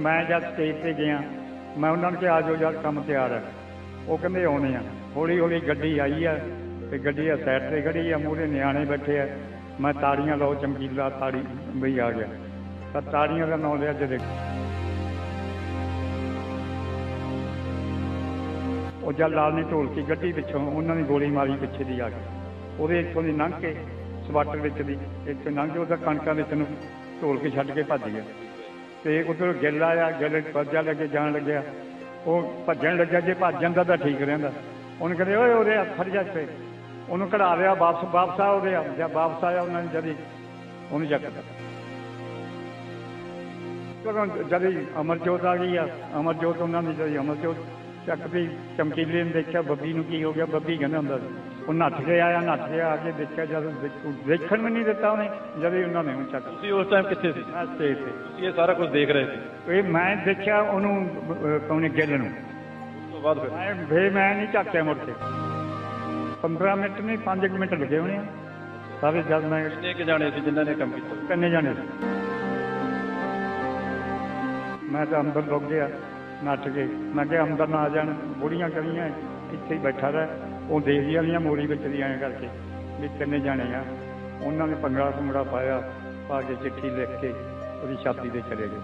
ਮੈਂ ਜਦ ਸਟੇਜ ਤੇ ਗਿਆ, ਮੈਂ ਉਹਨਾਂ ਨੂੰ ਕਿਹਾ ਆਜੋ ਜਦ ਕੰਮ ਤਿਆਰ ਹੈ। ਉਹ ਕਹਿੰਦੇ, ਆਉਣੇ ਆ। ਹੌਲੀ ਹੌਲੀ ਗੱਡੀ ਆਈ ਆ, ਤੇ ਗੱਡੀ ਆ ਸਾਈਡ ਤੇ ਖੜੀ ਆ, ਮੂਹਰੇ ਨਿਆਣੇ ਬੈਠੇ ਆ। ਮੈਂ ਤਾੜੀਆਂ ਲਾਓ, ਚਮਕੀਲਾ ਤਾੜੀ ਬਈ ਆ ਗਿਆ। ਤਾਂ ਤਾੜੀਆਂ ਦਾ ਨਾਂ ਲਿਆ ਜਦੇ ਉਹ ਜਦ ਲਾਲ ਨੇ ਢੋਲਕੀ ਗੱਡੀ ਪਿੱਛੋਂ ਉਹਨਾਂ ਦੀ ਗੋਲੀ ਮਾਰੀ, ਪਿੱਛੇ ਦੀ ਆ ਕੇ ਉਹਦੇ ਇੱਥੋਂ ਦੀ ਲੰਘ ਕੇ ਸਵਾਟਰ ਵਿੱਚ ਦੀ, ਇੱਥੇ ਲੰਘ ਕੇ ਉਹਦਾ ਕਣਕਾਂ ਵਿੱਚ ਨੂੰ ਢੋਲ ਕੇ ਛੱਡ ਕੇ ਭੱਜ ਗਿਆ। ਤੇ ਉਧਰ ਗਿੱਲ ਆਇਆ, ਗਿੱਲ ਭੱਜਾ ਲੱਗੇ ਜਾਣ ਲੱਗਿਆ। ਉਹ ਭੱਜਣ ਲੱਗਿਆ, ਜੇ ਭੱਜ ਜਾਂਦਾ ਤਾਂ ਠੀਕ ਰਹਿੰਦਾ। ਉਹਨੇ ਕਹਿੰਦੇ ਓਏ, ਉਹਦੇ ਹੱਥ ਫੜ ਜਾ ਇੱਥੇ। ਉਹਨੂੰ ਕਢਾ ਲਿਆ, ਵਾਪਸ ਵਾਪਸ ਆ ਉਹਦੇ ਹੱਥ। ਜਦ ਵਾਪਸ ਆਇਆ ਉਹਨਾਂ ਨੇ ਜਦੀ, ਉਹਨੂੰ ਜੱਕਦਾ ਜਦੋਂ ਜਦੀ ਅਮਰਜੋਤ ਆ ਗਈ ਆ। ਅਮਰਜੋਤ, ਉਹਨਾਂ ਦੀ ਜਦੀ ਅਮਰਜੋਤ। ਚੱਕਦੀ ਚਮਕੀਲੇ ਨੇ ਦੇਖਿਆ ਬੱਬੀ ਨੂੰ ਕੀ ਹੋ ਗਿਆ ਬੱਬੀ ਕਹਿੰਦਾ ਹੁੰਦਾ ਸੀ ਉਹ ਨੱਠ ਕੇ ਆਇਆ ਨੱਠ ਕੇ ਆ ਕੇ ਦੇਖਿਆ ਜਦ ਦੇਖੂ- ਦੇਖਣ ਵੀ ਨਹੀਂ ਦਿੱਤਾ ਉਹਨੇ ਜਦ ਹੀ ਉਹਨਾਂ ਨੇ ਉਹਨੂੰ ਚੱਕ ਤੁਸੀਂ ਉਸ ਟਾਈਮ ਕਿੱਥੇ ਸੀ? ਸਟੇਜ ਤੇ। ਤੁਸੀਂ ਇਹ ਸਾਰਾ ਕੁਝ ਦੇਖ ਰਹੇ ਸੀ? ਇਹ ਮੈਂ ਦੇਖਿਆ ਉਹਨੂੰ ਕੌਣੇ ਗਿੱਲ ਨੂੰ। ਉਸ ਤੋਂ ਬਾਅਦ ਫਿਰ? ਮੈਂ ਮੈਂ ਨਹੀਂ ਝਾਕਿਆ ਮੁੜ ਕੇ। 15 ਮਿੰਟ ਨਹੀਂ 5 ਮਿੰਟ ਲੱਗੇ ਹੋਣੇ ਸਾਰੇ ਜਦ ਮੈਂ ਕਿੰਨੇ ਕੁ ਜਾਣੇ ਸੀ ਜਿਨ੍ਹਾਂ ਨੇ ਕੰਮ ਕੀਤਾ? ਕੰਨੇ ਜਾਣੇ ਸੀ। ਮੈਂ ਤਾਂ ਅੰਦਰ ਲੁੱਕ ਗਿਆ। ਨੱਠ ਕੇ। ਮੈਂ ਕਿਹਾ ਅੰਦਰ ਨਾ ਆ ਜਾਣ ਬੁੜੀਆਂ ਕਰੀਆਂ ਇੱਥੇ ਹੀ ਬੈਠਾ ਰਹਿ। ਉਹ ਦੇਵੀ ਵਾਲੀਆਂ ਮੋਰੀ ਵਿੱਚ ਦੀ ਐਂ ਕਰਕੇ ਵੀ ਕਿੰਨੇ ਜਾਣੇ ਆ। ਉਹਨਾਂ ਨੇ ਪੰਗੜਾ ਪੰਗੜਾ ਪਾਇਆ ਪਾ ਕੇ ਚਿੱਠੀ ਲਿਖ ਕੇ ਉਹਦੀ ਛਾਤੀ ਤੇ ਚਲੇ ਗਏ।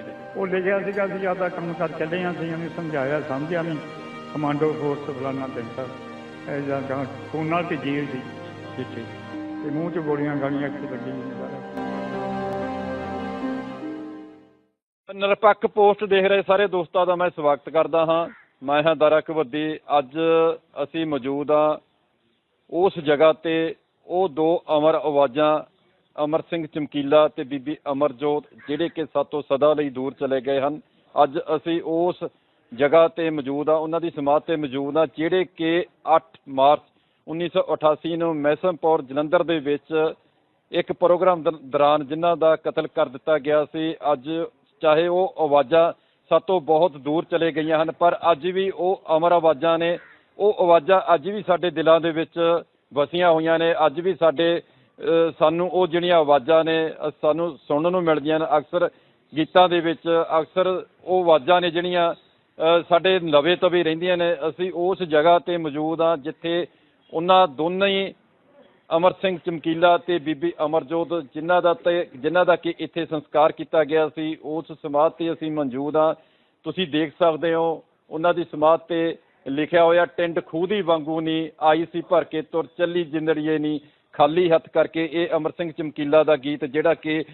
ਤੇ? ਉਹ ਲਿਖਿਆ ਸੀਗਾ ਅਸੀਂ ਜ਼ਿਆਦਾ ਕੰਮ ਕਰ ਚੱਲੇ ਹਾਂ ਅਸੀਂ ਉਹਨੂੰ ਸਮਝਾਇਆ ਸਮਝਿਆ ਨਹੀਂ ਕਮਾਂਡੋ ਫੋਰਸ ਫਲਾਨਾ ਪੈਂਦਾ ਇਹ ਜਾਂ ਨਾਲ ਭਿੱਜੀ ਹੋਈ ਸੀ ਚਿੱਠੀ। ਤੇ ਮੂੰਹ 'ਚ ਗੋਲੀਆਂ ਗਾਲੀਆਂ ਇੱਥੇ ਲੱਗੀ ਨਿਰਪੱਖ ਪੋਸਟ ਦੇਖ ਰਹੇ ਸਾਰੇ ਦੋਸਤਾਂ ਦਾ ਮੈਂ ਸਵਾਗਤ ਕਰਦਾ ਹਾਂ। ਮੈਂ ਹਾਂ ਦਾਰਾ ਕਵੱਦੀ ਅੱਜ ਅਸੀਂ ਮੌਜੂਦ ਹਾਂ ਉਸ ਜਗ੍ਹਾ ਤੇ ਉਹ ਦੋ ਅਮਰ ਆਵਾਜ਼ਾਂ, ਅਮਰ ਸਿੰਘ ਚਮਕੀਲਾ ਤੇ ਬੀਬੀ ਅਮਰਜੋਤ, ਜਿਹੜੇ ਕਿ ਸਾਤੋਂ ਸਦਾ ਲਈ ਦੂਰ ਚਲੇ ਗਏ ਹਨ। ਅੱਜ ਅਸੀਂ ਉਸ ਜਗ੍ਹਾ ਤੇ ਮੌਜੂਦ ਹਾਂ, ਉਹਨਾਂ ਦੀ ਸਮਾਧ ਤੇ ਮੌਜੂਦ ਹਾਂ, ਜਿਹੜੇ ਕਿ 8 ਮਾਰਚ 1988 ਨੂੰ ਮੈਸਮਪੌਰ ਜਲੰਧਰ ਦੇ ਵਿੱਚ ਇੱਕ ਪ੍ਰੋਗਰਾਮ ਦੌਰਾਨ ਜਿਨ੍ਹਾਂ ਦਾ ਕਤਲ ਕਰ ਦਿੱਤਾ ਗਿਆ ਸੀ। ਅੱਜ ਚਾਹੇ ਉਹ ਆਵਾਜ਼ਾਂ ਸਾਤੋਂ ਬਹੁਤ ਦੂਰ ਚਲੇ ਗਈਆਂ ਹਨ, ਪਰ ਅੱਜ ਵੀ ਉਹ ਅਮਰ ਆਵਾਜ਼ਾਂ ਨੇ। ਉਹ ਆਵਾਜ਼ਾਂ ਅੱਜ ਵੀ ਸਾਡੇ ਦਿਲਾਂ ਦੇ ਵਿੱਚ ਵਸੀਆਂ ਹੋਈਆਂ ਨੇ। ਅੱਜ ਵੀ ਸਾਡੇ ਸਾਨੂੰ ਉਹ ਜਿਹੜੀਆਂ ਆਵਾਜ਼ਾਂ ਨੇ ਸਾਨੂੰ ਸੁਣਨ ਨੂੰ ਮਿਲਦੀਆਂ ਨੇ। ਅਕਸਰ ਗੀਤਾਂ ਦੇ ਵਿੱਚ, ਅਕਸਰ ਉਹ ਆਵਾਜ਼ਾਂ ਨੇ ਜਿਹੜੀਆਂ ਸਾਡੇ ਲਵੇ ਤਵੇ ਰਹਿੰਦੀਆਂ ਨੇ। ਅਸੀਂ ਉਸ ਜਗ੍ਹਾ ਤੇ ਮੌਜੂਦ ਹਾਂ ਜਿੱਥੇ ਉਹਨਾਂ ਦੋਨੇ ਹੀ ਅਮਰ ਸਿੰਘ ਚਮਕੀਲਾ ਤੇ ਬੀਬੀ ਅਮਰਜੋਤ, ਜਿਨ੍ਹਾਂ ਦਾ ਤੇ, ਜਿਨ੍ਹਾਂ ਦਾ ਕਿ ਇੱਥੇ ਸੰਸਕਾਰ ਕੀਤਾ ਗਿਆ ਸੀ, ਉਸ ਸਮਾਧ ਤੇ ਅਸੀਂ ਮੌਜੂਦ ਹਾਂ। ਤੁਸੀਂ ਦੇਖ ਸਕਦੇ ਹੋ, ਉਹਨਾਂ ਦੀ ਸਮਾਧ ਤੇ ਲਿਖਿਆ ਹੋਇਆ, ਟਿੰਡ ਖੂਹ ਦੀ ਵਾਂਗੂ ਨਹੀਂ ਆਈ ਸੀ ਭਰ ਕੇ ਤੁਰ, ਚੱਲੀ ਜਿੰਦੜੀਏ ਨਹੀਂ ਖਾਲੀ ਹੱਥ ਕਰਕੇ ਇਹ ਅਮਰ ਸਿੰਘ ਚਮਕੀਲਾ ਦਾ ਗੀਤ, ਜਿਹੜਾ ਕਿ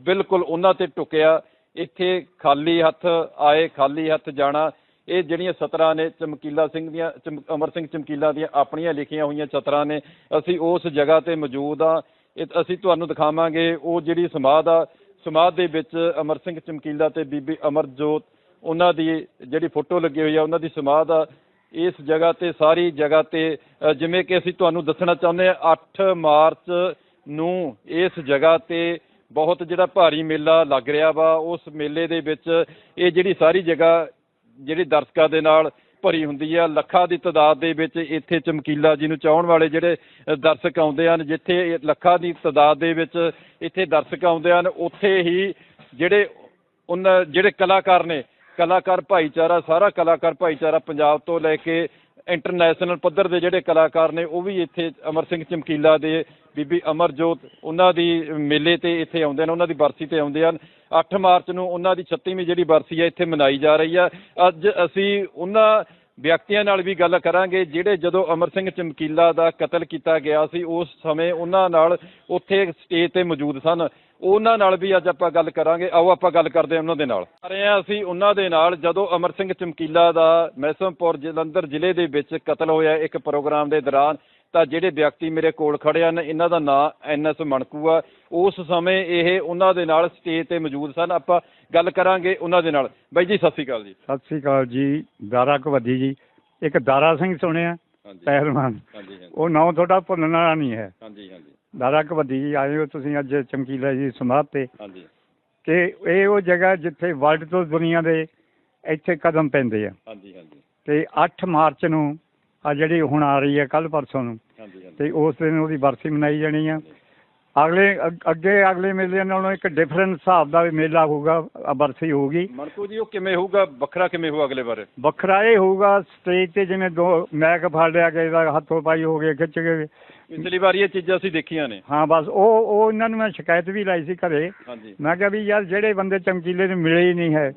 ਬਿਲਕੁਲ ਉਹਨਾਂ ਤੇ ਟੁਕਿਆ। ਇੱਥੇ ਖਾਲੀ ਹੱਥ ਆਏ, ਖਾਲੀ ਹੱਥ ਜਾਣਾ। ਇਹ ਜਿਹੜੀਆਂ ਸਤਰਾਂ ਨੇ ਚਮਕੀਲਾ ਸਿੰਘ ਦੀਆਂ, ਚਮ- ਅਮਰ ਸਿੰਘ ਚਮਕੀਲਾ ਦੀਆਂ ਆਪਣੀਆਂ ਲਿਖੀਆਂ ਹੋਈਆਂ ਸਤਰਾਂ ਨੇ, ਅਸੀਂ ਉਸ ਜਗ੍ਹਾ ਤੇ ਮੌਜੂਦ ਆ ਇਹ ਅਸੀਂ ਤੁਹਾਨੂੰ ਦਿਖਾਵਾਂਗੇ, ਉਹ ਜਿਹੜੀ ਸਮਾਧ ਆ, ਸਮਾਧ ਦੇ ਵਿੱਚ ਅਮਰ ਸਿੰਘ ਚਮਕੀਲਾ ਤੇ ਬੀਬੀ ਅਮਰਜੋਤ, ਉਹਨਾਂ ਦੀ ਜਿਹੜੀ ਫੋਟੋ ਲੱਗੀ ਹੋਈ ਆ, ਉਹਨਾਂ ਦੀ ਸਮਾਧ ਆ। ਇਸ ਜਗ੍ਹਾ ਤੇ, ਸਾਰੀ ਜਗ੍ਹਾ ਤੇ ਜਿਵੇਂ ਕਿ ਅਸੀਂ ਤੁਹਾਨੂੰ ਦੱਸਣਾ ਚਾਹੁੰਦੇ ਆ 8 ਮਾਰਚ ਨੂੰ ਇਸ ਜਗ੍ਹਾ ਤੇ ਬਹੁਤ ਜਿਹੜਾ ਭਾਰੀ ਮੇਲਾ ਲੱਗ ਰਿਹਾ ਵਾ, ਉਸ ਮੇਲੇ ਦੇ ਵਿੱਚ ਇਹ ਜਿਹੜੀ ਸਾਰੀ ਜਗ੍ਹਾ ਜਿਹੜੀ ਦਰਸ਼ਕਾਂ ਦੇ ਨਾਲ ਭਰੀ ਹੁੰਦੀ ਆ, ਲੱਖਾਂ ਦੀ ਤਾਦਾਦ ਦੇ ਵਿੱਚ ਇੱਥੇ ਚਮਕੀਲਾ ਜੀ ਨੂੰ ਚਾਹਣ ਵਾਲੇ ਜਿਹੜੇ ਦਰਸ਼ਕ ਆਉਂਦੇ ਹਨ, ਜਿੱਥੇ ਲੱਖਾਂ ਦੀ ਤਾਦਾਦ ਦੇ ਵਿੱਚ ਇੱਥੇ ਦਰਸ਼ਕ ਆਉਂਦੇ ਹਨ, ਉੱਥੇ ਹੀ ਜਿਹੜੇ ਉਹਨਾਂ ਜਿਹੜੇ ਕਲਾਕਾਰ ਨੇ, ਕਲਾਕਾਰ ਭਾਈਚਾਰਾ, ਸਾਰਾ ਕਲਾਕਾਰ ਭਾਈਚਾਰਾ ਪੰਜਾਬ ਤੋਂ ਲੈ ਕੇ ਇੰਟਰਨੈਸ਼ਨਲ ਪੱਧਰ ਦੇ ਜਿਹੜੇ ਕਲਾਕਾਰ ਨੇ, ਉਹ ਵੀ ਇੱਥੇ ਅਮਰ ਸਿੰਘ ਚਮਕੀਲਾ ਦੇ ਬੀਬੀ ਅਮਰਜੋਤ, ਉਹਨਾਂ ਦੀ ਮੇਲੇ ਤੇ ਇੱਥੇ ਆਉਂਦੇ ਨੇ, ਉਹਨਾਂ ਦੀ ਬਰਸੀ ਤੇ ਆਉਂਦੇ ਹਨ। 8 ਮਾਰਚ ਨੂੰ ਉਹਨਾਂ ਦੀ 36ਵੀਂ ਜਿਹੜੀ ਬਰਸੀ ਹੈ, ਇੱਥੇ ਮਨਾਈ ਜਾ ਰਹੀ ਹੈ। ਅੱਜ ਅਸੀਂ ਉਹਨਾਂ ਵਿਅਕਤੀਆਂ ਨਾਲ ਵੀ ਗੱਲ ਕਰਾਂਗੇ, ਜਿਹੜੇ ਜਦੋਂ ਅਮਰ ਸਿੰਘ ਚਮਕੀਲਾ ਦਾ ਕਤਲ ਕੀਤਾ ਗਿਆ ਸੀ, ਉਸ ਸਮੇਂ ਉਹਨਾਂ ਨਾਲ ਉੱਥੇ ਸਟੇਜ ਤੇ ਮੌਜੂਦ ਸਨ। ਉਹਨਾਂ ਨਾਲ ਵੀ ਅੱਜ ਆਪਾਂ ਗੱਲ ਕਰਾਂਗੇ। ਆਓ ਆਪਾਂ ਗੱਲ ਕਰਦੇ ਹਾਂ ਉਹਨਾਂ ਦੇ ਨਾਲ। ਆ ਰਹੇ ਹਾਂ ਅਸੀਂ ਉਹਨਾਂ ਦੇ ਨਾਲ, ਜਦੋਂ ਅਮਰ ਸਿੰਘ ਚਮਕੀਲਾ ਦਾ ਮਹਿਸਮਪੁਰ ਜਲੰਧਰ ਜ਼ਿਲ੍ਹੇ ਦੇ ਵਿੱਚ ਕਤਲ ਹੋਇਆ ਇੱਕ ਪ੍ਰੋਗਰਾਮ ਦੇ ਦੌਰਾਨ ਤਾਂ ਜਿਹੜੇ ਵਿਅਕਤੀ ਮੇਰੇ ਕੋਲ ਖੜੇ ਹਨ ਇਹਨਾਂ ਦਾ ਨਾਂ ਐਨਐਸ ਮਣਕੂ ਆ। ਉਸ ਸਮੇਂ ਇਹ ਉਹਨਾਂ ਦੇ ਨਾਲ ਸਟੇਜ ਤੇ ਮੌਜੂਦ ਸਨ। ਆਪਾਂ ਗੱਲ ਕਰਾਂਗੇ ਉਹਨਾਂ ਦੇ ਨਾਲ। ਬਾਈ ਜੀ ਸਤਿ ਸ਼੍ਰੀ ਅਕਾਲ ਜੀ। ਸਤਿ ਸ੍ਰੀ ਅਕਾਲ ਜੀ। ਦਾਰਾ ਕਵੱਦੀ ਜੀ। ਇੱਕ ਦਾਰਾ ਸਿੰਘ ਸੁਣਿਆ ਪਹਿਲਵਾਨ। ਉਹ ਨਾਂ ਤੁਹਾਡਾ ਭੁੱਲਣ ਵਾਲਾ ਨਹੀਂ ਹੈ। ਹਾਂਜੀ ਹਾਂਜੀ। ਦਾਰਾ ਕਵੱਦੀ ਜੀ ਆਏ ਹੋ ਤੁਸੀਂ ਅੱਜ ਚਮਕੀਲਾ ਜੀ ਸਮਾਧ ਤੇ। ਹਾਂਜੀ। ਇਹ ਉਹ ਜਗ੍ਹਾ ਜਿੱਥੇ ਵਰਲਡ ਤੋਂ ਦੁਨੀਆ ਦੇ ਇੱਥੇ ਕਦਮ ਪੈਂਦੇ ਆ। ਹਾਂਜੀ ਹਾਂਜੀ। ਤੇ 8 ਮਾਰਚ ਨੂੰ ਆ ਜਿਹੜੀ ਹੁਣ ਆ ਰਹੀ ਹੈ ਕੱਲ ਪਰਸੋਂ ਨੂੰ। ਤੇ ਉਸ ਦਿਨ ਉਹਦੀ ਬਰਸੀ ਮਨਾਈ ਜਾਣੀ ਆ। ਅਗਲੇ ਅੱਗ- ਅੱਗੇ ਅਗਲੇ ਮੇਲੇ ਨਾਲੋਂ ਇੱਕ ਡਿਫਰੈਂਟ ਹਿਸਾਬ ਦਾ ਵੀ ਮੇਲਾ ਹੋਊਗਾ ਅ, ਬਰਸੀ ਹੋਊਗੀ। ਮਨਕੂ ਜੀ ਉਹ ਕਿਵੇਂ ਹੋਊਗਾ? ਵੱਖਰਾ ਕਿਵੇਂ ਹੋਊ ਅਗਲੇ ਬਾਰੇ? ਵੱਖਰਾ ਇਹ ਹੋਊਗਾ ਸਟੇਜ ਤੇ ਜਿਵੇਂ ਦੋ ਮੈਕ ਫੜ ਲਿਆ ਕਿਸੇ ਦਾ ਹੱਥੋਂ ਪਾਈ ਹੋ ਗਏ ਖਿੱਚ ਗਏ ਪਿਛਲੀ ਵਾਰੀ ਇਹ ਚੀਜ਼ਾਂ ਅਸੀਂ ਦੇਖੀਆਂ ਨੇ। ਹਾਂ ਬਸ ਉਹ ਉਹ ਇਹਨਾਂ ਨੂੰ ਮੈਂ ਸ਼ਿਕਾਇਤ ਵੀ ਲਾਈ ਸੀ ਘਰੇ। ਮੈਂ ਕਿਹਾ ਵੀ ਯਾਰ ਜਿਹੜੇ ਬੰਦੇ ਚਮਕੀਲੇ ਨੂੰ ਮਿਲੇ ਹੀ ਨਹੀਂ ਹੈ।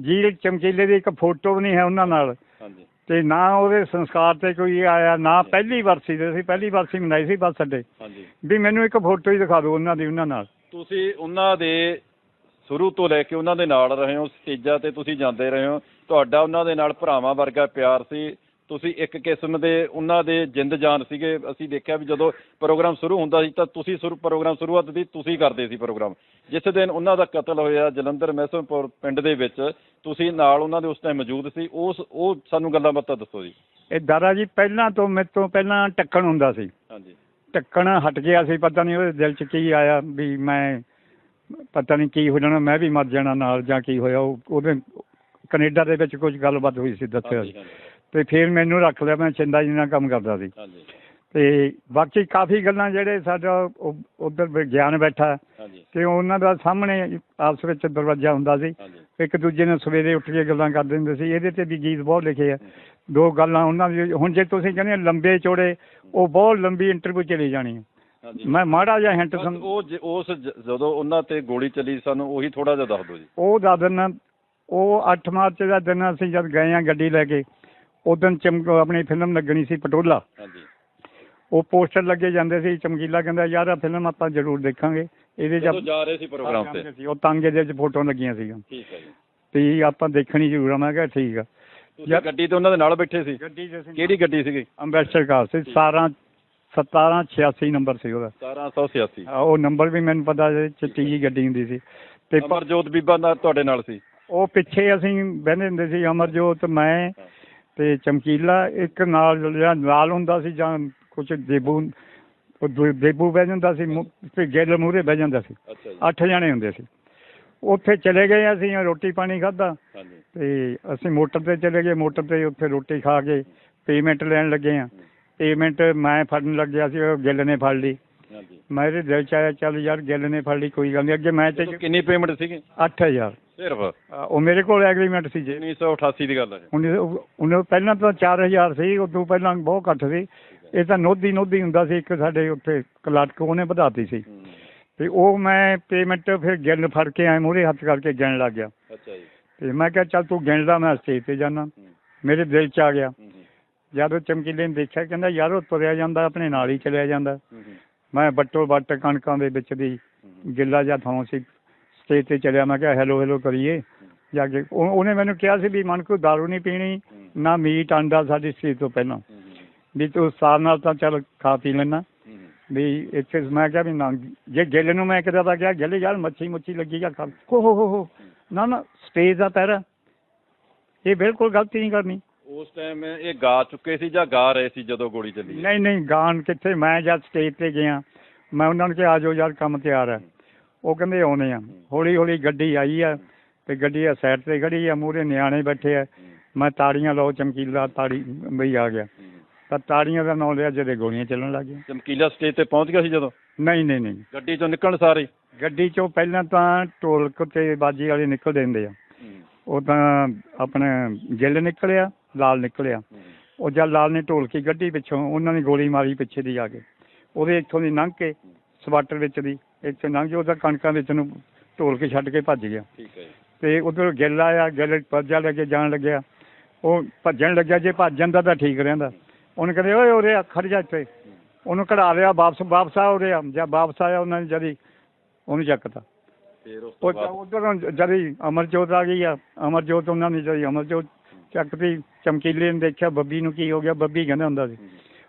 ਜੀ ਚਮਕੀਲੇ ਦੀ ਇੱਕ ਫੋਟੋ ਵੀ ਨਹੀਂ ਹੈ ਉਹਨਾਂ ਨਾਲ। ਹਾਂਜੀ। ਤੇ ਨਾ ਉਹਦੇ ਸੰਸਕਾਰ ਤੇ ਕੋਈ ਆਇਆ ਨਾ ਪਹਿਲੀ ਵਰਸੀ ਤੇ ਸੀ ਪਹਿਲੀ ਵਰਸੀ ਮਨਾਈ ਸੀ ਬੱਸ ਅੱਡੇ। ਹਾਂਜੀ। ਵੀ ਮੈਨੂੰ ਇੱਕ ਫੋਟੋ ਹੀ ਦਿਖਾ ਦਿਓ ਉਹਨਾਂ ਦੀ ਉਹਨਾਂ ਨਾਲ। ਤੁਸੀਂ ਉਹਨਾਂ ਦੇ ਸ਼ੁਰੂ ਤੋਂ ਲੈ ਕੇ ਉਹਨਾਂ ਦੇ ਨਾਲ ਰਹੇ ਹੋ ਸਟੇਜਾਂ ਤੇ ਤੁਸੀਂ ਜਾਂਦੇ ਰਹੇ ਹੋ। ਤੁਹਾਡਾ ਉਹਨਾਂ ਦੇ ਨਾਲ ਭਰਾਵਾਂ ਵਰਗਾ ਪਿਆਰ ਸੀ। ਤੁਸੀਂ ਇੱਕ ਕਿਸਮ ਦੇ ਉਹਨਾਂ ਦੇ ਜਿੰਦ ਜਾਨ ਸੀਗੇ। ਅਸੀਂ ਦੇਖਿਆ ਵੀ ਜਦੋਂ ਪ੍ਰੋਗਰਾਮ ਸ਼ੁਰੂ ਹੁੰਦਾ ਸੀ ਤਾਂ ਤੁਸੀਂ ਸ਼ੁਰੂ ਪ੍ਰੋਗਰਾਮ ਸ਼ੁਰੂਆਤ ਦੀ ਤੁਸੀਂ ਕਰਦੇ ਸੀ ਪ੍ਰੋਗਰਾਮ। ਜਿਸ ਦਿਨ ਉਹਨਾਂ ਦਾ ਕਤਲ ਹੋਇਆ ਜਲੰਧਰ ਮਹਿਸਮਪੁਰ ਪਿੰਡ ਦੇ ਵਿੱਚ ਤੁਸੀਂ ਨਾਲ ਉਹਨਾਂ ਦੇ ਉਸ ਟਾਈਮ ਮੌਜੂਦ ਸੀ। ਉਸ ਉਹ ਸਾਨੂੰ ਗੱਲਾਂ ਬਾਤਾਂ ਦੱਸੋ ਜੀ। ਇਹ ਦਾਦਾ ਜੀ ਪਹਿਲਾਂ ਤੋਂ ਮੇਰੇ ਤੋਂ ਪਹਿਲਾਂ ਟੱਕਣ ਹੁੰਦਾ ਸੀ। ਹਾਂਜੀ। ਟੱਕਣ ਹਟ ਗਿਆ ਸੀ ਪਤਾ ਨਹੀਂ ਉਹਦੇ ਦਿਲ 'ਚ ਕੀ ਆਇਆ ਵੀ ਮੈਂ ਪਤਾ ਨਹੀਂ ਕੀ ਹੋ ਜਾਣਾ ਮੈਂ ਵੀ ਮਰ ਜਾਣਾ ਨਾਲ ਜਾਂ ਕੀ ਹੋਇਆ। ਉਹ ਉਹਦੇ ਕੈਨੇਡਾ ਦੇ ਵਿੱਚ ਕੁਝ ਗੱਲਬਾਤ ਹੋਈ ਸੀ ਦੱਸਿਆ ਸੀ। ਤੇ ਫਿਰ ਮੈਨੂੰ ਰੱਖ ਲਿਆ ਮੈਂ ਚਿੰਦਾ ਜੀ ਨਾਲ ਕੰਮ ਕਰਦਾ ਸੀ। ਹਾਂਜੀ। ਤੇ ਬਾਕੀ ਕਾਫੀ ਗੱਲਾਂ ਜਿਹੜੇ ਸਾਡਾ ਉਧਰ ਵਿਗਿਆਨ ਬੈਠਾ। ਤੇ ਉਹਨਾਂ ਦਾ ਸਾਹਮਣੇ ਆਪਸ ਵਿੱਚ ਦਰਵਾਜ਼ਾ ਹੁੰਦਾ ਸੀ। ਇੱਕ ਦੂਜੇ ਨਾਲ ਸਵੇਰੇ ਉੱਠ ਕੇ ਗੱਲਾਂ ਕਰਦੇ ਹੁੰਦੇ ਸੀ। ਇਹਦੇ ਤੇ ਵੀ ਗੀਤ ਬਹੁਤ ਲਿਖੇ ਆ। ਦੋ ਗੱਲਾਂ ਉਹਨਾਂ ਦੀ ਹੁਣ ਜੇ ਤੁਸੀਂ ਕਹਿੰਦੇ ਲੰਬੇ ਚੌੜੇ ਉਹ ਬਹੁਤ ਲੰਬੀ ਇੰਟਰਵਿਊ ਚਲੀ ਜਾਣੀ ਹੈ ਮੈਂ ਮਾੜਾ ਜਿਹਾ ਹਿੰਟ ਬਸ ਉਹ ਉਸ ਜਦੋਂ ਉਹਨਾਂ ਤੇ ਗੋਲੀ ਚੱਲੀ ਸਾਨੂੰ ਉਹੀ ਥੋੜਾ ਜਿਹਾ ਦੱਸ ਦਿਓ ਜੀ। ਉਹ ਦੱਸ ਦਿਨ ਉਹ 8 ਮਾਰਚ ਦਾ ਦਿਨ ਅਸੀਂ ਜਦ ਗਏ ਆ ਗੱਡੀ ਲੈ ਕੇ ਉਦੋਂ ਚਮ ਆਪਣੀ ਫਿਲਮ ਲੱਗਣੀ ਸੀ ਪਟੋਲਾ। ਹਾਂਜੀ। ਉਹ ਪੋਸਟਰ ਲੱਗੇ ਜਾਂਦੇ ਸੀ ਚਮਕੀਲਾ ਕਹਿੰਦਾ ਯਾਰ ਆ ਫਿਲਮ ਆਪਾਂ ਜ਼ਰੂਰ ਦੇਖਾਂਗੇ। ਇਹਦੇ ਜਦੋਂ ਜਾ ਰਹੇ ਸੀ ਪ੍ਰੋਗਰਾਮ ਤੇ। ਸੀ ਉਹ ਤਾਂਗੇ ਦੇ ਵਿੱਚ ਫੋਟੋ ਲੱਗੀਆਂ ਸੀਗੀਆਂ। ਠੀਕ ਹੈ ਜੀ। ਤੇ ਆਪਾਂ ਦੇਖਣੀ ਜ਼ਰੂਰ ਆ ਮੈਂ ਕਿਹਾ ਠੀਕ ਆ। ਤੁਸੀਂ ਗੱਡੀ ਤੇ ਉਹਨਾਂ ਦੇ ਨਾਲ ਬੈਠੇ ਸੀ? ਗੱਡੀ ਦੇ ਕਿਹੜੀ ਗੱਡੀ ਸੀਗੀ? ਅੰਬੈਸਡਰ ਕਾਰ ਸੀ 17 1786 ਨੰਬਰ ਸੀ ਉਹਦਾ। 1786 ਆ, ਉਹ ਨੰਬਰ ਵੀ ਮੈਨੂੰ ਪਤਾ ਸੀ, ਚਿੱਟੀ ਜੀ ਗੱਡੀ ਹੁੰਦੀ ਸੀ। ਤੇ ਅਮਰਜੋਤ ਬੀਬਾ ਨਾਲ ਤੁਹਾਡੇ ਨਾਲ ਸੀ? ਉਹ ਪਿੱਛੇ ਅਸੀਂ ਬਹਿੰਦੇ ਹੁੰਦੇ ਸੀ ਅਮਰਜੋਤ ਮੈਂ ਤੇ ਚਮਕੀਲਾ ਇੱਕ ਨਾਲ ਜਿਹੜਾ ਨਾਲ ਹੁੰਦਾ ਸੀ ਜਾਂ ਕੁਝ ਦੇਬੂ ਉਹ ਦੂ- ਦੇਬੂ ਬਹਿ ਜਾਂਦਾ ਸੀ ਮੁ- ਤੇ ਗਿੱਲ ਮੂਹਰੇ ਬਹਿ ਜਾਂਦਾ ਸੀ। ਅੱਛਾ ਜੀ। ਅੱਠ ਜਣੇ ਹੁੰਦੇ ਸੀ। ਉੱਥੇ ਚਲੇ ਗਏ ਅਸੀਂ ਰੋਟੀ ਪਾਣੀ ਖਾਧਾ। ਹਾਂਜੀ। ਤੇ ਅਸੀਂ ਮੋਟਰ ਤੇ ਚਲੇ ਗਏ ਮੋਟਰ ਤੇ ਉੱਥੇ ਰੋਟੀ ਖਾ ਕੇ ਪੇਮੈਂਟ ਲੈਣ ਲੱਗੇ ਆ ਪੇਮੈਂਟ ਮੈਂ ਫੜਨ ਲੱਗਿਆ ਸੀ ਉਹ ਗਿੱਲ ਨੇ ਫੜ ਲਈ। ਹਾਂਜੀ। ਮੇਰੇ ਦਿਲ ਚ ਆਇਆ ਚੱਲ ਯਾਰ ਗਿੱਲ ਨੇ ਫੜ ਲਈ ਕੋਈ ਗੱਲ ਨਹੀਂ ਅੱਗੇ ਮੈਂ ਤੇ ਉਦੋਂ ਕਿੰਨੀ ਪੇਮੈਂਟ ਸੀਗੀ? 8000 ਸਿਰਫ? ਅ, ਉਹ ਮੇਰੇ ਕੋਲ ਐਗਰੀਮੈਂਟ ਸੀ ਜੇ। 1988 ਦੀ ਗੱਲ ਹੈ। ਉਹਨੇ ਪਹਿਲਾਂ ਤਾਂ 4000 ਸੀ ਉਦੋਂ ਪਹਿਲਾਂ ਬਹੁਤ ਘੱਟ ਸੀ। ਇਹ ਤਾਂ ਨੋਦੀ ਨੋਦੀ ਹੁੰਦਾ ਸੀ ਇੱਕ ਸਾਡੇ ਉੱਥੇ ਕਲਾਟਕ ਉਹਨੇ ਵਧਾਤੀ ਸੀ। ਹੂੰ, ਤੇ ਉਹ ਮੈਂ ਪੇਮੈਂਟ ਫਿਰ ਗਿਣ ਫੜ ਕੇ ਆਏ ਮੂਹਰੇ ਹੱਥ ਕਰਕੇ ਗਿਣ ਲੱਗ ਗਿਆ। ਅੱਛਾ ਜੀ। ਤੇ ਮੈਂ ਕਿਹਾ ਚੱਲ ਤੂੰ ਗਿਣਦਾ ਮੈਂ ਸਟੇਜ ਤੇ ਜਾਣਾ ਹੂੰ, ਮੇਰੇ ਦਿਲ ਚ ਆ ਗਿਆ। ਹੂੰ, ਹੂੰ, ਜਦ ਉਹ ਚਮਕੀਲੇ ਨੇ ਦੇਖਿਆ ਕਹਿੰਦਾ ਯਾਰ ਉਹ ਤੁਰਿਆ ਜਾਂਦਾ ਆਪਣੇ ਨਾਲ ਹੀ ਚਲਿਆ ਜਾਂਦਾ। ਹੂੰ, ਹੂੰ, ਮੈਂ ਬੱਟੋ ਬੱਟ ਕਣਕਾਂ ਦੇ ਵਿੱਚ ਦੀ ਗਿੱਲਾ ਜਿਹਾ ਥਾਂ ਸੀ। ਸਟੇਜ ਤੇ ਚਲਿਆ ਮੈਂ ਕਿਹਾ ਹੈਲੋ ਹੈਲੋ ਕਰੀਏ। ਜਾ ਕੇ ਉਹ- ਉਹਨੇ ਮੈਨੂੰ ਕਿਹਾ ਸੀ ਵੀ ਮਨ ਕੋਈ ਦਾਰੂ ਨਹੀਂ ਪੀਣੀ ਨਾ ਮੀਟ ਆਂਡਾ ਸਾਡੀ ਸਟੇਜ ਤੋਂ ਪਹਿਲਾਂ। ਵੀ ਤੂੰ ਸਾਰ ਨਾਲ ਤਾਂ ਚੱਲ ਖਾ ਪੀ ਲੈਣਾ ਵੀ ਇੱਥੇ ਮੈਂ ਕਿਹਾ ਵੀ ਨਾ ਜੇ ਗਿੱਲ ਨੂੰ ਮੈਂ ਕਿਤੇ ਤਾਂ ਕਿਹਾ ਗਿੱਲ ਯਾਰ ਮੱਛੀ ਮੁੱਛੀ ਲੱਗੀ ਜਾਂ ਖਾ ਹੋ ਹੋ ਹੋ ਹੋ। ਨਾ ਨਾ ਸਟੇਜ ਦਾ ਪਹਿਰਾ ਇਹ ਬਿਲਕੁਲ ਗਲਤੀ ਨਹੀਂ ਕਰਨੀ। ਉਸ ਟਾਈਮ ਇਹ ਗਾ ਚੁੱਕੇ ਸੀ ਜਾਂ ਗਾ ਰਹੇ ਸੀ ਜਦੋਂ ਗੋਲੀ ਚੱਲੀ? ਹੈ? ਨਹੀਂ ਨਹੀਂ ਗਾਣ ਕਿੱਥੇ? ਮੈਂ ਜਦ ਸਟੇਜ ਤੇ ਗਿਆ ਮੈਂ ਉਹਨਾਂ ਨੂੰ ਕਿਹਾ ਆ ਜਾਓ ਯਾਰ ਕੰਮ ਤਿਆਰ ਹੈ। ਉਹ ਕਹਿੰਦੇ ਆਉਣੇ ਆ। ਹੌਲੀ ਹੌਲੀ ਗੱਡੀ ਆਈ ਆ ਤੇ ਗੱਡੀ ਆ ਸਾਈਡ ਤੇ ਖੜੀ ਆ ਮੂਹਰੇ ਨਿਆਣੇ ਬੈਠੇ ਆ। ਮੈਂ ਤਾੜੀਆਂ ਲਾਓ ਚਮਕੀਲਾ ਤਾੜੀ ਬਈ ਆ ਗਿਆ। ਤਾਂ ਤਾੜੀਆਂ ਦਾ ਨਾਂ ਲਿਆ ਜਦੋਂ ਗੋਲੀਆਂ ਚੱਲਣ ਲੱਗ ਗਈਆਂ। ਚਮਕੀਲਾ ਸਟੇਜ ਤੇ ਪਹੁੰਚ ਗਿਆ ਸੀ ਜਦੋਂ? ਨਹੀਂ ਨਹੀਂ ਨਹੀਂ। ਗੱਡੀ ਚੋਂ ਨਿਕਲਣ ਸਾਰੇ? ਗੱਡੀ ਚੋਂ ਪਹਿਲਾਂ ਤਾਂ ਢੋਲਕ ਤੇ ਬਾਜੀ ਵਾਲੇ ਨਿਕਲਦੇ ਹੁੰਦੇ ਆ। ਉਹ ਤਾਂ ਆਪਣੇ ਗਿੱਲ ਨਿਕਲਿਆ ਲਾਲ ਨਿਕਲਿਆ। ਉਹ ਜਦ ਲਾਲ ਨੇ ਢੋਲਕੀ ਗੱਡੀ ਪਿੱਛੋਂ ਉਹਨਾਂ ਨੇ ਗੋਲੀ ਮਾਰੀ ਪਿੱਛੇ ਦੀ ਆ ਕੇ। ਉਹਦੇ ਇੱਥੋਂ ਦੀ ਲੰਘ ਕੇ ਸਵਾਟਰ ਵਿੱਚ ਦੀ। ਇੱਥੇ ਲੰਘ ਉਹਦਾ ਕਣਕਾਂ ਵਿੱਚ ਨੂੰ ਢੋਲ ਕੇ ਛੱਡ ਕੇ ਭੱਜ ਗਿਆ। ਠੀਕ ਹੈ ਜੀ। ਤੇ ਉਧਰ ਗਿੱਲ ਆਇਆ ਗਿੱਲ ਭੱਜਾ ਲੈ ਕੇ ਜਾਣ ਲੱਗਿਆ। ਉਹ ਭੱਜਣ ਲੱਗਿਆ ਜੇ ਭੱਜ ਜਾਂਦਾ ਤਾਂ ਠੀਕ ਰਹਿੰਦਾ। ਉਹਨੇ ਕਹਿੰਦੇ ਓਏ ਉਰੇ ਆ, ਖੜ ਜਾ ਇੱਥੇ। ਉਹਨੂੰ ਕਢਾ ਲਿਆ ਵਾਪਸ ਵਾਪਸ ਆ ਉਰੇ ਆ। ਜਦ ਵਾਪਸ ਆਇਆ ਉਹਨਾਂ ਨੇ ਜਦੀ ਉਹਨੂੰ ਚੱਕਤਾ। ਫਿਰ ਉਸ ਤੋਂ ਉਹ ਬਾਅਦ? ਉਧਰੋਂ ਜਦੀ ਅਮਰਜੋਤ ਆ ਗਈ ਆ। ਅਮਰਜੋਤ ਉਹਨਾਂ ਨੇ ਜਦੀ ਅਮਰਜੋਤ ਚੱਕਤੀ ਚਮਕੀਲੇ ਨੇ ਦੇਖਿਆ ਬੱਬੀ ਨੂੰ ਕੀ ਹੋ ਗਿਆ ਬੱਬੀ ਕਹਿੰਦਾ ਹੁੰਦਾ ਸੀ।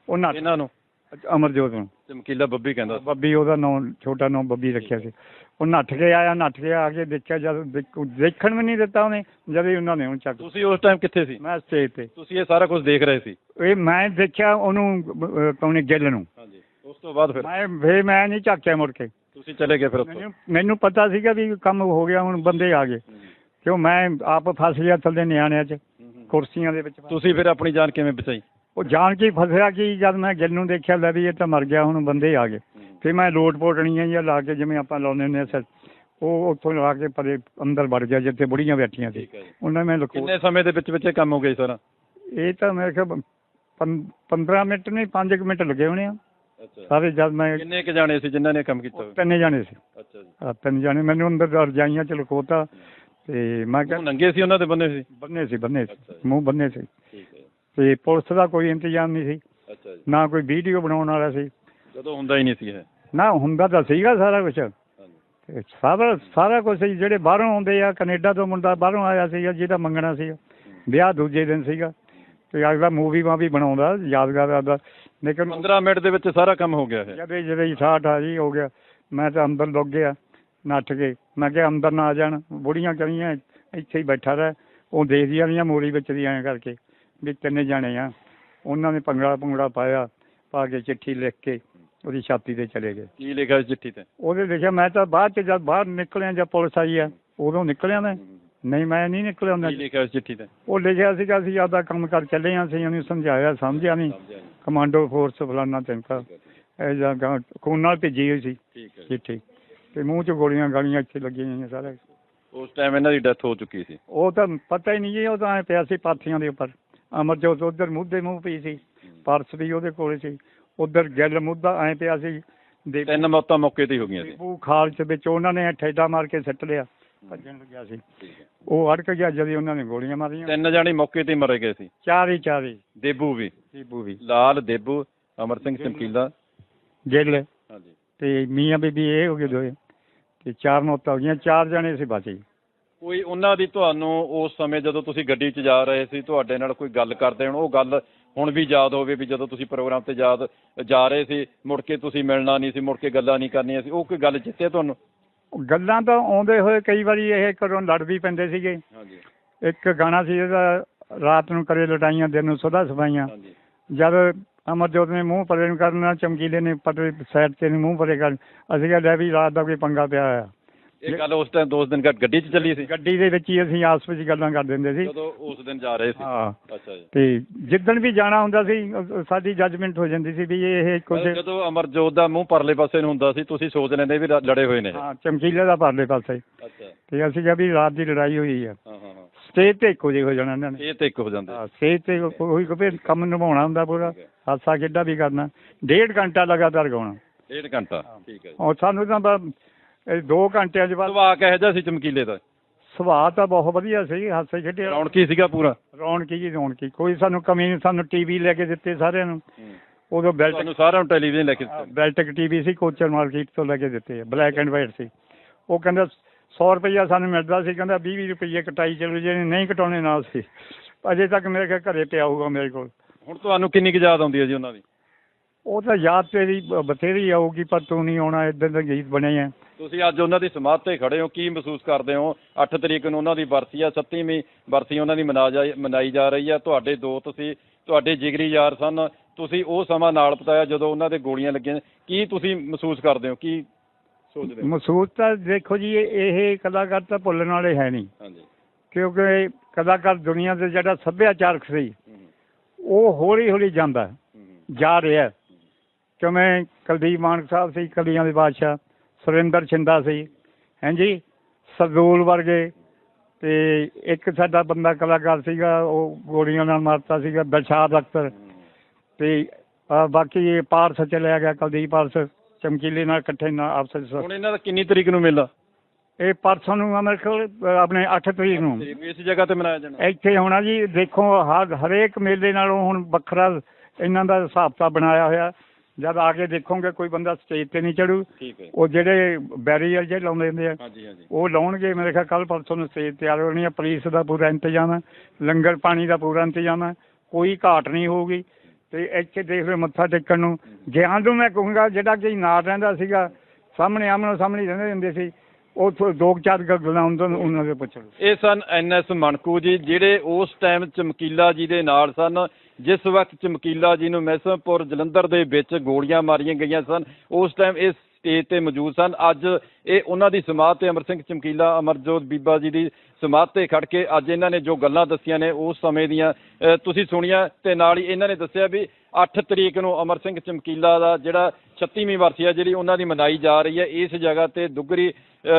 ਉਹ ਨੱਠ ਇਹਨਾਂ ਨੂੰ? ਅਮਰਜੋਤ ਨੂੰ। ਚਮਕੀਲਾ ਬੱਬੀ ਕਹਿੰਦਾ ਸੀ। ਬੱਬੀ ਉਹਦਾ ਨਾਂ ਛੋਟਾ ਨਾਂ ਬੱਬੀ ਰੱਖਿਆ ਸੀ। ਉਹ ਨੱਠ ਕੇ ਆਇਆ ਨੱਠ ਕੇ ਆ ਕੇ ਦੇਖਿਆ ਜਦ ਦੇਖ- ਦੇਖਣ ਵੀ ਨਹੀਂ ਦਿੱਤਾ ਉਹਨੇ ਜਦ ਹੀ ਉਹਨਾਂ ਨੇ ਉਹਨੂੰ ਚੱਕ ਤੁਸੀਂ ਉਸ ਟਾਈਮ ਕਿੱਥੇ ਸੀ? ਮੈਂ ਸਟੇਜ ਤੇ। ਤੁਸੀਂ ਇਹ ਸਾਰਾ ਕੁਝ ਦੇਖ ਰਹੇ ਸੀ? ਇਹ ਮੈਂ ਦੇਖਿਆ ਉਹਨੂੰ ਕੌਣੇ ਗਿੱਲ ਨੂੰ। ਹਾਂਜੀ। ਉਸ ਤੋਂ ਬਾਅਦ ਫਿਰ? ਮੈਂ ਫੇਰ ਮੈਂ ਨਹੀਂ ਝਾਕਿਆ ਮੁੜ ਕੇ। ਤੁਸੀਂ ਚਲੇ ਗਏ ਫਿਰ ਉੱਥੋਂ? ਮੈਨੂੰ ਮੈਨੂੰ ਪਤਾ ਸੀਗਾ ਵੀ ਕੰਮ ਹੋ ਗਿਆ ਹੁਣ ਬੰਦੇ ਆ ਗਏ। ਕਿਉਂ ਮੈਂ ਆਪ ਫਸ ਗਿਆ ਥੱਲੇ ਨਿਆਣਿਆਂ 'ਚ ਕੁਰਸੀਆਂ ਦੇ ਵਿੱਚ ਤੁਸੀਂ ਫਿਰ ਆਪਣੀ ਜਾਨ ਕਿਵੇਂ ਬਚਾਈ? ਉਹ ਜਾਣ ਕੇ ਹੀ ਫਸਿਆ ਕਿ ਜਦ ਮੈਂ ਗਿੱਲ ਨੂੰ ਦੇਖਿਆ ਲੈ ਵੀ ਇਹ ਤਾਂ ਮਰ ਗਿਆ ਹੁਣ ਬੰਦੇ ਆ ਗਏ। ਤੇ ਮੈਂ ਲੋਟ ਪੋਟਣੀਆਂ ਜਾਂ ਲਾ ਕੇ ਜਿਵੇਂ ਆਪਾਂ ਲਾਉਂਦੇ ਹੁੰਦੇ ਆ ਸਿਰ ਉਹ ਉੱਥੋਂ ਲਾ ਕੇ ਪਰੇ ਅੰਦਰ ਵੜ ਗਿਆ ਜਿੱਥੇ ਬੁੜੀਆਂ ਬੈਠੀਆਂ ਸੀ। ਉਹਨਾਂ ਮੈਂ ਲਕੋ ਕਿੰਨੇ ਸਮੇਂ ਦੇ ਵਿੱਚ ਵਿੱਚ ਕੰਮ ਹੋ ਗਿਆ ਸਰ? ਇਹ ਤਾਂ ਮੇਰੇ ਖਿਆਲ 15 ਮਿੰਟ ਨਹੀਂ 5 ਮਿੰਟ ਲੱਗੇ ਹੋਣੇ ਆ। ਅੱਛਾ। ਸਾਰੇ ਜਦ ਮੈਂ ਕਿੰਨੇ ਕ ਜਾਣੇ ਸੀ ਜਿਨ੍ਹਾਂ ਨੇ ਕੰਮ ਕੀਤਾ? ਤਿੰਨ ਜਾਣੇ ਸੀ। ਅੱਛਾ ਜੀ। ਤਿੰਨ ਜਾਣੇ। ਮੈਨੂੰ ਅੰਦਰ ਰਜਾਈਆਂ ਚ ਲਕੋਤਾ। ਤੇ ਮੈਂ ਕਿਹਾ ਨੰਗੇ ਸੀ ਉਹਨਾਂ ਦੇ ਬੰਨੇ ਸੀ? ਬੰਨੇ ਸੀ ਬੰਨੇ ਸੀ। ਮੂੰਹ ਬੰਨੇ ਸੀ। ਤੇ ਪੁਲਿਸ ਦਾ ਕੋਈ ਇੰਤਜ਼ਾਮ ਨਹੀਂ ਸੀ। ਅੱਛਾ ਜੀ। ਨਾ ਕੋਈ ਵੀਡੀਓ ਬਣਾਉਣ ਵਾਲਾ ਸੀ। ਜਦੋਂ ਹੁੰਦਾ ਹੀ ਨਹੀਂ ਸੀ ਇਹ। ਨਾ ਹੁੰਦਾ ਤਾਂ ਸੀਗਾ ਸਾਰਾ ਕੁਝ ਤੇ ਸਾਰਾ ਸਾਰਾ ਕੁਝ ਸੀ। ਜਿਹੜੇ ਬਾਹਰੋਂ ਆਉਂਦੇ ਆ ਕੈਨੇਡਾ ਤੋਂ ਮੁੰਡਾ ਬਾਹਰੋਂ ਆਇਆ ਸੀਗਾ ਜਿਹਦਾ ਮੰਗਣਾ ਸੀ। ਵਿਆਹ ਦੂਜੇ ਦਿਨ ਸੀਗਾ। ਤੇ ਅਗਲਾ ਮੂਵੀ ਮਾ ਵੀ ਬਣਾਉਂਦਾ ਯਾਦਗਾਰ ਦਾ ਲੇਕਿਨ 15 ਮਿੰਟ ਦੇ ਵਿੱਚ ਸਾਰਾ ਕੰਮ ਹੋ ਗਿਆ ਇਹ। ਜਦੇ ਜਦੇ ਹੀ ਆ ਜੀ ਹੋ ਗਿਆ। ਮੈਂ ਤਾਂ ਅੰਦਰ ਲੁੱਕ ਗਿਆ ਨੱਠ ਕੇ। ਮੈਂ ਕਿਹਾ ਅੰਦਰ ਨਾ ਆ ਜਾਣ। ਬੁੜੀਆਂ ਕਰੀਆਂ ਇੱਥੇ ਹੀ ਬੈਠਾ ਰਹਿ। ਉਹ ਦੇਖਦੀਆਂ ਰਹੀਆਂ ਮੋਰੀ ਵਿੱਚ ਦੀ ਐਂ ਕਰਕੇ। ਵੀ ਤਿੰਨੇ ਜਾਣੇ ਆ। ਉਹਨਾਂ ਨੇ ਪੰਗੜਾ ਪੰਗੜਾ ਪਾਇਆ ਪਾ ਕੇ ਚਿੱਠੀ ਲਿਖ ਕੇ ਉਹਦੀ ਛਾਤੀ ਤੇ ਚਲੇ ਗਏ। ਕੀ ਲਿਖਿਆ ਸੀ ਚਿੱਠੀ ਤੇ? ਉਹਦੇ ਲਿਖਿਆ ਮੈਂ ਤਾਂ ਬਾਅਦ ਚ ਜਦ ਬਾਹਰ ਨਿਕਲਿਆ ਜਦ ਪੁਲਿਸ ਆਈ ਆ ਉਦੋਂ ਨਿਕਲਿਆ ਮੈਂ। ਨਹੀਂ ਮੈਂ ਨਹੀਂ ਨਿਕਲਿਆ ਹੁੰਦਾ ਕੀ ਲਿਖਿਆ ਸੀ ਚਿੱਠੀ ਤੇ? ਉਹ ਲਿਖਿਆ ਸੀਗਾ ਅਸੀਂ ਆਪਦਾ ਕੰਮ ਕਰ ਚੱਲੇ ਹਾਂ ਅਸੀਂ ਉਹਨੂੰ ਸਮਝਾਇਆ ਸਮਝਿਆ ਨਹੀਂ। ਕਮਾਂਡੋ ਫੋਰਸ ਫਲਾਨਾ ਤਿੰਕਾ ਇਹ ਜਾਂ ਖੂਨ ਨਾਲ ਭੇਜੀ ਹੋਈ ਸੀ ਜੀ। ਚਿੱਠੀ। ਤੇ ਮੂੰਹ 'ਚ ਗੋਲੀਆਂ ਗਾਲੀਆਂ ਇੱਥੇ ਲੱਗੀਆਂ ਹੋਈਆਂ ਸਾਰਾ। ਉਸ ਟਾਈਮ ਇਹਨਾਂ ਦੀ ਡੈਥ ਹੋ ਚੁੱਕੀ ਸੀ। ਉਹ ਤਾਂ ਪਤਾ ਹੀ ਨਹੀਂ ਜੀ ਉਹ ਤਾਂ ਐਂ ਪਿਆ ਸੀ ਪਾਥੀਆਂ ਦੇ ਉੱਪਰ। ਅਮਰਜੋਤ ਉਧਰ ਮੂਧੇ ਮੂੰਹ ਪਈ ਸੀ ਪਰਸ ਵੀ ਉਹਦੇ ਕੋਲੇ ਸੀ ਉਧਰ ਗਿੱਲ ਮੁੱਦਾ ਐਂ ਪਿਆ ਸੀ ਦੇ ਤਿੰਨ ਮੌਤਾਂ ਮੌਕੇ ਤੇ ਹੀ ਹੋ ਗਈਆਂ ਸੀ। ਬੂ ਖਾਲ ਚ ਵਿੱਚ ਉਹਨਾਂ ਨੇ ਠੇਡਾ ਮਾਰ ਕੇ ਸੱਟ ਲਿਆ ਭੱਜਣ ਲੱਗਿਆ ਸੀ। ਉਹ ਅੜਕ ਗਿਆ ਜਦੋਂ ਉਹਨਾਂ ਨੇ ਗੋਲੀਆਂ ਮਾਰੀਆਂ। ਤਿੰਨ ਜਾਣੇ ਮੌਕੇ ਤੇ ਮਰੇ ਗਏ ਸੀ। ਚਾਰ ਹੀ ਚਾਰ ਹੀ। ਦੇਬੂ ਵੀ। ਸੀਬੂ ਵੀ। ਲਾਲ ਦੇਬੂ ਅਮਰ ਸਿੰਘ ਚਮਕੀਲਾ। ਗਿੱਲ। ਹਾਂਜੀ। ਤੇ ਮੀਆਂ ਬੀਬੀ ਇਹ ਹੋ ਗਏ ਦੋਏ ਤੇ ਚਾਰ ਮੌਤਾਂ ਹੋ ਗਈਆਂ ਚਾਰ ਜਣੇ ਸੀ ਬਚੇ ਕੋਈ ਉਹਨਾਂ ਦੀ ਤੁਹਾਨੂੰ ਉਸ ਸਮੇਂ ਜਦੋਂ ਤੁਸੀਂ ਗੱਡੀ 'ਚ ਜਾ ਰਹੇ ਸੀ ਤੁਹਾਡੇ ਨਾਲ ਕੋਈ ਗੱਲ ਕਰਦੇ ਹੋਣ ਉਹ ਗੱਲ ਹੁਣ ਵੀ ਯਾਦ ਹੋਵੇ ਵੀ ਜਦੋਂ ਤੁਸੀਂ ਪ੍ਰੋਗਰਾਮ ਤੇ ਯਾਦ ਜਾ ਰਹੇ ਸੀ ਮੁੜ ਕੇ ਤੁਸੀਂ ਮਿਲਣਾ ਨਹੀਂ ਸੀ ਮੁੜ ਕੇ ਗੱਲਾਂ ਨਹੀਂ ਕਰਨੀਆਂ ਸੀ ਉਹ ਕੋਈ ਗੱਲ ਜਿੱਤੇ ਤੁਹਾਨੂੰ? ਗੱਲਾਂ ਤਾਂ ਆਉਂਦੇ ਹੋਏ ਕਈ ਵਾਰੀ ਇਹ ਘਰੋਂ ਲੜ ਵੀ ਪੈਂਦੇ ਸੀਗੇ। ਹਾਂਜੀ। ਇੱਕ ਗਾਣਾ ਸੀ ਇਹਦਾ ਰਾਤ ਨੂੰ ਕਰੇ ਲਟਾਈਆਂ ਦਿਨ ਨੂੰ ਸਦਾ ਸਫਾਈਆਂ। ਹਾਂਜੀ। ਜਦ ਅਮਰਜੋਤ ਨੇ ਮੂੰਹ ਪਰੇ ਨੂੰ ਕਰਨਾ ਚਮਕੀਲੇ ਨੇ ਪਰੇ ਸਾਈਡ ਤੇ ਨੂੰ ਮੂੰਹ ਪਰੇ ਕਰ ਅਸੀਂ ਕਿਹਾ ਲੈ ਵੀ ਰਾਤ ਦਾ ਕੋਈ ਪੰਗਾ ਪਿਆ ਹੋਇਆ। ਇਹ ਗੱਲ ਉਸ ਟਾਈਮ ਦੋ ਦਿਨ ਘੱਟ ਗੱਡੀ 'ਚ ਚੱਲੀ ਸੀ? ਗੱਡੀ ਦੇ ਵਿੱਚ ਹੀ ਅਸੀਂ ਆਪਸ ਵਿੱਚ ਗੱਲਾਂ ਕਰ ਦਿੰਦੇ ਸੀ। ਜਦੋਂ ਉਸ ਦਿਨ ਜਾ ਰਹੇ ਸੀ। ਹਾਂ। ਅੱਛਾ ਜੀ। ਤੇ ਜਿੱਦਣ ਵੀ ਜਾਣਾ ਹੁੰਦਾ ਸੀ ਸਾਡੀ ਜੱਜਮੈਂਟ ਹੋ ਜਾਂਦੀ ਸੀ ਵੀ ਇਹ ਕੁਝ ਜਦੋਂ ਅਮਰਜੋਤ ਦਾ ਮੂੰਹ ਪਰਲੇ ਪਾਸੇ ਨੂੰ ਹੁੰਦਾ ਸੀ ਤੁਸੀਂ ਸੋਚ ਲੈਂਦੇ ਵੀ ਲੜੇ ਹੋਏ ਨੇ। ਹਾਂ ਚਮਕੀਲੇ ਦਾ ਪਰਲੇ ਪਾਸੇ। ਅੱਛਾ। ਤੇ ਅਸੀਂ ਕਿਹਾ ਵੀ ਰਾਤ ਦੀ ਲੜਾਈ ਹੋਈ ਆ। ਹਾਂ ਹਾਂ ਹਾਂ। ਸਟੇਜ ਤੇ ਇੱਕੋ ਜਿਹੇ ਹੋ ਜਾਣਾ ਇਹਨਾਂ ਨੇ। ਇਹ ਤੇ ਇੱਕ ਹੋ ਜਾਂਦੇ। ਹਾਂ ਸਟੇਜ ਤੇ ਕੋਈ ਕੋਈ ਕੰਮ ਨਿਭਾਉਣਾ ਹੁੰਦਾ ਪੂਰਾ। ਹਾਸਾ ਖੇਡਾ ਵੀ ਕਰਨਾ। ਡੇਢ ਘੰਟਾ ਲਗਾਤਾਰ ਗਾਉਣਾ। ਡੇਢ ਘੰਟਾ। ਠੀਕ ਹੈ ਔਰ ਸਾਨੂੰ ਤਾਂ ਇਹ ਦੋ ਘੰਟਿਆਂ ਦੇ ਬਾਅਦ ਸੁਭਾਅ ਕਿਹੋ ਜਿਹਾ ਸੀ ਚਮਕੀਲੇ ਦਾ? ਸੁਭਾਅ ਤਾਂ ਬਹੁਤ ਵਧੀਆ ਸੀ ਹਾਸੇ ਖੇਡੇ ਰੌਣਕੀ ਸੀਗਾ ਪੂਰਾ? ਰੌਣਕੀ ਜੀ ਰੌਣਕੀ। ਕੋਈ ਸਾਨੂੰ ਕਮੀ ਨਹੀਂ ਸਾਨੂੰ ਟੀਵੀ ਲੈ ਕੇ ਦਿੱਤੇ ਸਾਰਿਆਂ ਨੂੰ। ਉਦੋਂ ਬੈਲਟ ਤੁਹਾਨੂੰ ਸਾਰਿਆਂ ਨੂੰ ਟੈਲੀਵਿਜ਼ਨ ਲੈ ਕੇ ਦਿੱਤਾ। ਬੈਲਟਕ ਟੀਵੀ ਸੀ ਕੋਚਰ ਮਾਰਕੀਟ ਤੋਂ ਲੈ ਕੇ ਦਿੱਤੇ ਬਲੈਕ ਐਂਡ ਵਾਈਟ ਸੀ। ਉਹ ਕਹਿੰਦਾ 100 ਰੁਪਈਆ ਸਾਨੂੰ ਮਿਲਦਾ ਸੀ ਕਹਿੰਦਾ 20 20 ਰੁਪਈਏ ਕਟਾਈ ਚਲੋ ਜੇ ਨਹੀਂ ਕਟਾਉਣੇ ਨਾਲ ਸੀ। ਅਜੇ ਤੱਕ ਮੇਰੇ ਘਰੇ ਪਿਆ ਹੋਊਗਾ ਮੇਰੇ ਕੋਲ। ਹੁਣ ਤੁਹਾਨੂੰ ਕਿੰਨੀ ਕੁ ਯਾਦ ਆਉਂਦੀ ਹੈ ਜੀ ਉਹਨਾਂ ਦੀ? ਉਹ ਤਾਂ ਯਾਦ ਤੇਰੀ ਬਥੇਰੀ ਆਊਗੀ ਪਰ ਤੂੰ ਨਹੀਂ ਆਉਣਾ ਇਦਾਂ ਦੇ ਗੀਤ ਬਣੇ ਆ। ਤੁਸੀਂ ਅੱਜ ਉਹਨਾਂ ਦੀ ਸਮਾਧ ਤੇ ਖੜੇ ਹੋ ਕੀ ਮਹਿਸੂਸ ਕਰਦੇ ਹੋ? 8 ਤਰੀਕ ਨੂੰ ਉਹਨਾਂ ਦੀ ਬਰਸੀ ਆ 27ਵੀਂ ਬਰਸੀ ਉਹਨਾਂ ਦੀ ਮਨਾਈ ਜਾ ਰਹੀ ਆ। ਤੁਹਾਡੇ ਦੋਸਤ ਸੀ ਤੁਹਾਡੇ ਜਿਗਰੀ ਯਾਰ ਸਨ। ਤੁਸੀਂ ਉਹ ਸਮਾਂ ਨਾਲ ਬਿਤਾਇਆ ਜਦੋਂ ਉਹਨਾਂ ਦੇ ਗੋਲੀਆਂ ਲੱਗੀਆਂ। ਕੀ ਤੁਸੀਂ ਮਹਿਸੂਸ ਕਰਦੇ ਹੋ? ਕੀ ਸੋਚਦੇ ਹੋ? ਮਹਿਸੂਸ ਤਾਂ ਦੇਖੋ ਜੀ ਇਹ ਕਲਾਕਾਰ ਤਾਂ ਭੁੱਲਣ ਵਾਲੇ ਹੈ ਨਹੀਂ। ਹਾਂਜੀ। ਕਿਉਂਕਿ ਕਲਾਕਾਰ ਦੁਨੀਆ ਦੇ ਜਿਹੜਾ ਸੱਭਿਆਚਾਰਕ ਸੀ ਹੂੰ, ਉਹ ਹੌਲੀ ਹੌਲੀ ਜਾਂਦਾ ਹੂੰ, ਜਾ ਰਿਹਾ। ਕਿਵੇਂ ਕੁਲਦੀਪ ਮਾਨਕ ਸਾਹਿਬ ਸੀ ਕਲੀਆਂ ਦੇ ਬਾਦਸ਼ਾਹ ਸੁਰਿੰਦਰ ਛਿੰਦਾ ਸੀ ਹਾਂਜੀ ਸਰਦੂਲ ਵਰਗੇ। ਤੇ ਇੱਕ ਸਾਡਾ ਬੰਦਾ ਕਲਾਕਾਰ ਸੀਗਾ ਉਹ ਗੋਲੀਆਂ ਨਾਲ ਮਾਰਤਾ ਸੀਗਾ ਬਲਸ਼ਾਦ ਅਖਤਰ। ਤੇ ਅਹ ਬਾਕੀ ਇਹ ਪਾਰਸ ਚਲਿਆ ਗਿਆ ਕੁਲਦੀਪ ਪਾਰਸ। ਚਮਕੀਲੇ ਨਾਲ ਇਕੱਠੇ ਨਾਲ ਆਪਸ ਵਿੱਚ। ਹੁਣ ਇਹਨਾਂ ਦਾ ਕਿੰਨੀ ਤਰੀਕ ਨੂੰ ਮੇਲਾ? ਇਹ ਪਰਸੋਂ ਨੂੰ ਮੇਰੇ ਕੋਲ ਅਹ ਆਪਣੇ 8 ਤਰੀਕ ਨੂੰ। ਇਸ ਜਗ੍ਹਾ ਤੇ ਮਨਾਇਆ ਜਾਣਾ। ਇੱਥੇ ਹੋਣਾ ਜੀ ਦੇਖੋ ਹਰ ਹਰੇਕ ਮੇਲੇ ਨਾਲੋਂ ਹੁਣ ਵੱਖਰਾ ਇਹਨਾਂ ਦਾ ਹਿਸਾਬ ਕਿਤਾਬ ਬਣਾਇਆ ਹੋਇਆ। ਜਦ ਆ ਕੇ ਦੇਖੋਗੇ ਕੋਈ ਬੰਦਾ ਸਟੇਜ ਤੇ ਨਹੀਂ ਚੜੂ ਠੀਕ ਹੈ। ਉਹ ਜਿਹੜੇ ਬੈਰੀਅਰ ਜੇ ਲਾਉਂਦੇ ਹੁੰਦੇ ਆ ਹਾਂਜੀ ਹਾਂਜੀ। ਉਹ ਲਾਉਣਗੇ। ਮੇਰੇ ਖਿਆਲ ਕੱਲ ਪਰਸੋਂ ਨੂੰ ਸਟੇਜ ਤਿਆਰ ਹੋਣੀ ਹੈ ਪੁਲਿਸ ਦਾ ਪੂਰਾ ਇੰਤਜ਼ਾਮ ਹੈ ਲੰਗਰ ਪਾਣੀ ਦਾ ਪੂਰਾ ਇੰਤਜ਼ਾਮ ਹੈ ਕੋਈ ਘਾਟ ਨਹੀਂ ਹੋਊਗੀ। ਤੇ ਇੱਥੇ ਦੇਖ ਲਓ ਮੱਥਾ ਟੇਕਣ ਨੂੰ। ਗਿਆਨ ਨੂੰ ਮੈਂ ਕਹੂੰਗਾ ਜਿਹੜਾ ਕਿ ਨਾਲ ਰਹਿੰਦਾ ਸੀਗਾ ਸਾਹਮਣੇ ਆਮਣੋ ਸਾਹਮਣੇ ਰਹਿੰਦੇ ਹੁੰਦੇ ਸੀ ਉਹ ਦੋ ਚਾਰ ਗੱਲਾਂ ਉਹਨਾਂ ਉਹਨਾਂ ਦੇ ਪੁੱਛ ਇਹ ਸਨ ਐਨਐਸ ਮਣਕੂ ਜੀ, ਜਿਹੜੇ ਉਸ ਟਾਈਮ ਚਮਕੀਲਾ ਜੀ ਦੇ ਨਾਲ ਸਨ। ਜਿਸ ਵਕਤ ਚਮਕੀਲਾ ਜੀ ਨੂੰ ਮਹਿਸਮਪੁਰ ਜਲੰਧਰ ਦੇ ਵਿੱਚ ਗੋਲੀਆਂ ਮਾਰੀਆਂ ਗਈਆਂ ਸਨ, ਉਸ ਟਾਈਮ ਇਹ ਸਟੇਜ ਤੇ ਮੌਜੂਦ ਸਨ। ਅੱਜ ਇਹ ਉਹਨਾਂ ਦੀ ਸਮਾਧ ਤੇ ਅਮਰ ਸਿੰਘ ਚਮਕੀਲਾ, ਅਮਰਜੋਤ ਬੀਬਾ ਜੀ ਦੀ ਸਮਾਧ ਤੇ ਖੜ ਕੇ ਅੱਜ ਇਹਨਾਂ ਨੇ ਜੋ ਗੱਲਾਂ ਦੱਸੀਆਂ ਨੇ ਉਸ ਸਮੇਂ ਦੀਆਂ ਤੁਸੀਂ ਸੁਣੀਆਂ ਤੇ ਨਾਲ ਹੀ ਇਹਨਾਂ ਨੇ ਦੱਸਿਆ ਵੀ 8 ਤਰੀਕ ਨੂੰ ਅਮਰ ਸਿੰਘ ਚਮਕੀਲਾ ਦਾ ਜਿਹੜਾ 36ਵੀਂ ਵਰਸੀ ਆ, ਜਿਹੜੀ ਉਹਨਾਂ ਦੀ ਮਨਾਈ ਜਾ ਰਹੀ ਹੈ, ਇਸ ਜਗ੍ਹਾ ਤੇ ਦੁੱਗਰੀ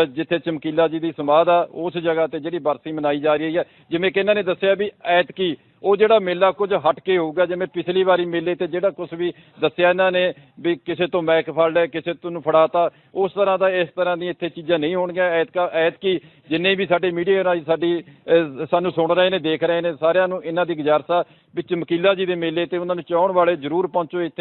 ਜਿੱਥੇ ਚਮਕੀਲਾ ਜੀ ਦੀ ਸਮਾਧ ਆ, ਉਸ ਜਗ੍ਹਾ ਤੇ ਜਿਹੜੀ ਵਰਸੀ ਮਨਾਈ ਜਾ ਰਹੀ ਹੈ। ਜਿਵੇਂ ਕਿ ਇਹਨਾਂ ਨੇ ਦੱਸਿਆ ਵੀ ਐਤਕੀ ਉਹ ਜਿਹੜਾ ਮੇਲਾ ਕੁਝ ਹਟ ਕੇ ਹੋਊਗਾ, ਜਿਵੇਂ ਪਿਛਲੀ ਵਾਰੀ ਮੇਲੇ ਤੇ ਜਿਹੜਾ ਕੁਝ ਵੀ ਦੱਸਿਆ ਇਹਨਾਂ ਨੇ ਵੀ ਕਿਸੇ ਤੋਂ ਮੈਕ ਫੜ ਲਿਆ, ਕਿਸੇ ਤੋਂ ਨੂੰ ਫੜਾਤਾ, ਉਸ ਤਰ੍ਹਾਂ ਦਾ ਇਸ ਤਰ੍ਹਾਂ ਦੀਆਂ ਇੱਥੇ ਚੀਜ਼ਾਂ ਨਹੀਂ ਹੋਣਗੀਆਂ। ਐਤਕਾ ਐਤਕੀ ਜਿੰਨੇ ਵੀ ਸਾਡੇ ਮੀਡੀਆ ਰਾਹੀਂ ਸਾਡੀ ਅਹ, ਸਾਨੂੰ ਸੁਣ ਰਹੇ ਨੇ ਦੇਖ ਰਹੇ ਨੇ ਸਾਰਿਆਂ ਨੂੰ ਇਹਨਾਂ ਦੀ ਗੁਜ਼ਾਰਿਸ਼ ਆ ਵੀ ਚਮਕੀਲਾ ਜੀ ਦੇ ਮੇਲੇ ਤੇ ਉਹਨਾਂ ਨੂੰ ਚਾਹਣ ਵਾਲੇ ਜ਼ਰੂਰ ਪਹੁੰਚੋ ਇੱਥੇ।